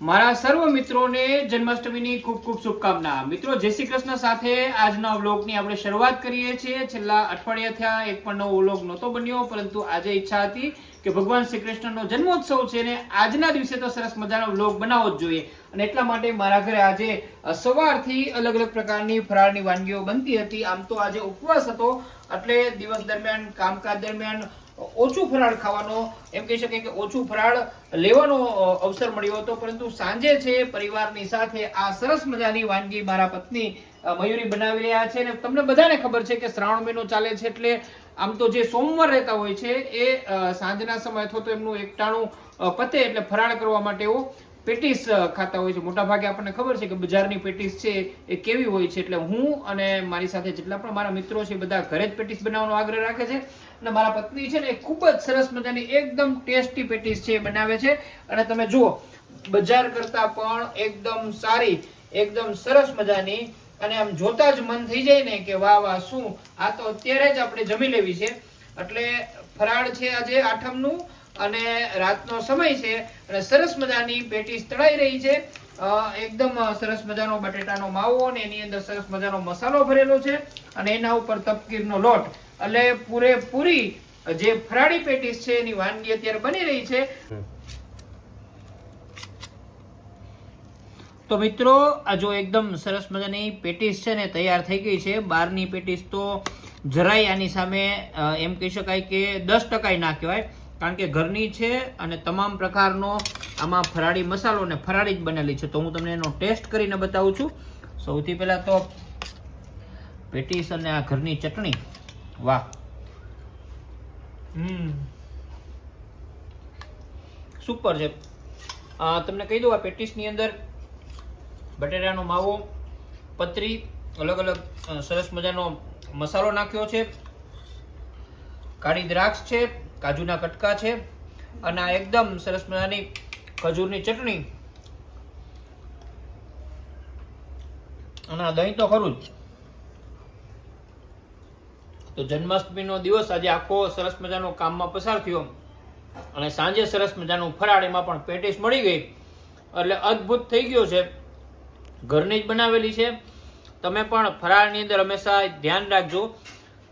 મારા સર્વ મિત્રોને જન્માષ્ટમીની ખૂબ ખૂબ શુભકામના. મિત્રો, જય શ્રી કૃષ્ણ સાથે આજના વ્લોગની આપણે શરૂઆત કરીએ છીએ. છેલ્લા અઠવાડિયા થયા એક પણ નવો વ્લોગ નહોતો બન્યો, પરંતુ આજે ઈચ્છા હતી કે ભગવાન શ્રી કૃષ્ણનો જન્મોત્સવ છે ને આજના દિવસે તો સરસ મજાનો વ્લોગ બનાવવો જ જોઈએ. અને એટલા માટે મારા ઘરે આજે સવારથી અલગ અલગ પ્રકારની ફરાળની વાનગીઓ બનતી હતી. આમ તો આજે ઉપવાસ હતો. એટલે દિવસ દરમિયાન, કામકાજ દરમિયાન ઓછું ફરાળ ખાવાનો, એમ કહી શકાય કે ઓછું ફરાળ લેવાનો અવસર મળ્યો હતો. પરંતુ સાંજે છે, પરિવારની સાથે આ સરસ મજાની વાનગી મારા પત્ની મયુરી બનાવી રહ્યા છે. અને તમને બધાને ખબર છે કે શ્રાવણ મહિનો ચાલે છે એટલે આમ તો જે સોમવાર રહેતા હોય છે, એ સાંજના સમય અથવા તો એમનું એકટાણું પતે એટલે ફરાળ કરવા માટે એવો પેટીસ ખાતા હોય છે. મોટા ભાગે આપણને ખબર છે કે બજારની પેટીસ છે એ કેવી હોય છે. એટલે હું અને મારી સાથે જેટલા પણ મારા મિત્રો છે બધા ઘરે જ પેટીસ બનાવવાનો આગ્રહ રાખે છે. અને મારા પત્ની છે ને એ ખૂબ જ સરસ મજાની એકદમ ટેસ્ટી પેટીસ છે એ બનાવે છે. અને તમે જુઓ, બજાર કરતા પણ એકદમ સારી, એકદમ સરસ મજાની અને આમ જોતા જ મન થઈ જાય ને કે વાહ વાહ, શું? આ તો અત્યારે જ આપણે જમી લેવી છે. એટલે ફરાળ છે આજે આઠમનું અને રાતનો સમય છે અને સરસ મજાની પેટીસ તળાઈ રહી છે. એકદમ સરસ મજાનો બટેટાનો માવો અને એની અંદર સરસ મજાનો મસાલો ભરેલો છે અને એના ઉપર તપકીરનો લોટ. એટલે પૂરેપૂરી જે ફરાળી પેટીસ છે એની વાનગી અત્યારે બની રહી છે. તો મિત્રો, આ જો એકદમ સરસ મજાની પેટીસ છે ને તૈયાર થઈ ગઈ છે. બહારની પેટીસ તો જરાય આની સામે એમ કહી શકાય કે દસ ટકાય ના કહેવાય. કારણ કે ઘરની છે અને તમામ પ્રકારનો આમાં ફરાળી મસાલો ને ફરાળી જ બનેલી છે. તો હું તમને એનો ટેસ્ટ કરીને બતાવું છું. સૌથી પહેલા તો પેટીસ અને આ ઘરની ચટણી. વાહ. હમ. સુપર છે. તમને કહી દઉં આ પેટીસની અંદર બટેટાનો માવો પતરી અલગ અલગ સરસ મજાનો મસાલો નાખ્યો છે. કાળી દ્રાક્ષ છે કાજુના કટકા છે અને આ એકદમ સરસ મજાની ખજૂરની ચટણી. અને આ દહીં તો ખરું જ. તો જન્માષ્ટમીનો દિવસ આજે આખો સરસ મજાનો કામમાં પસાર થયો. અને સાંજે સરસ મજાનું ફરાળ એમાં પણ પેટીસ મળી ગઈ. એટલે અદ્ભુત થઈ ગયો છે. ઘરની જ બનાવેલી છે. તમે પણ ફરાળની અંદર હંમેશા ધ્યાન રાખજો.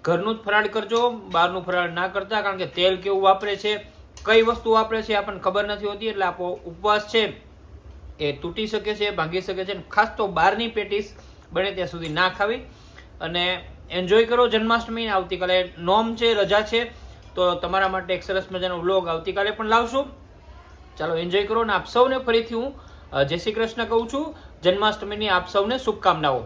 ઘરનું જ ફરાળ કરજો, બહારનું ફરાળ ના કરતા, કારણ કે તેલ કેવું વાપરે છે, કઈ વસ્તુ વાપરે છે આપણને ખબર નથી હોતી, એટલે આપણો ઉપવાસ છે. એ તૂટી શકે છે, ભાંગી શકે છે ખાસ તો બહારની પેટીસ બને ત્યાં સુધી ના ખાવી. અને એન્જોય કરો જન્માષ્ટમી, આવતીકાલે નોમ છે, રજા છે, તો તમારા માટે એક સરસ મજાનો વ્લોગ આવતીકાલે પણ લાવશું. ચાલો એન્જોય કરો, અને આપ સૌને ફરીથી હું જય શ્રી કૃષ્ણ કહું છું. જન્માષ્ટમીની આપ સૌને શુભકામનાઓ.